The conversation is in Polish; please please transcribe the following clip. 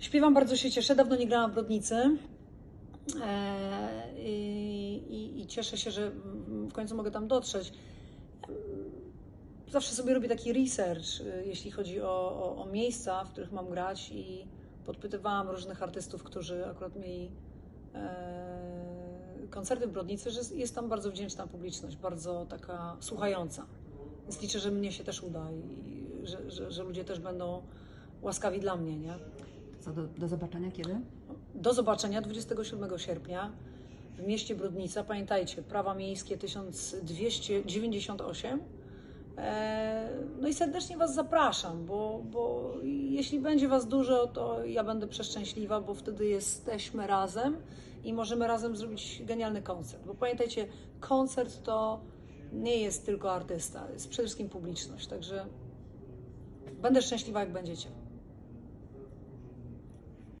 Śpiewam, bardzo się cieszę. Dawno nie grałam w Brodnicy. E, i, i, I cieszę się, że w końcu mogę tam dotrzeć. Zawsze sobie robię taki research, y, jeśli chodzi o, o, o miejsca, w których mam grać i podpytywałam różnych artystów, którzy akurat mieli e, koncerty w Brodnicy, że jest tam bardzo wdzięczna publiczność, bardzo taka słuchająca. Więc liczę, że mnie się też uda i że, że, że ludzie też będą łaskawi dla mnie, nie? Co do, do zobaczenia kiedy? Do zobaczenia 27 sierpnia w mieście Brodnica. Pamiętajcie, prawa miejskie 1298. E, No i serdecznie Was zapraszam, bo, bo jeśli będzie Was dużo, to ja będę przeszczęśliwa, bo wtedy jesteśmy razem i możemy razem zrobić genialny koncert. Bo pamiętajcie, koncert to nie jest tylko artysta, jest przede wszystkim publiczność. Także będę szczęśliwa, jak będziecie.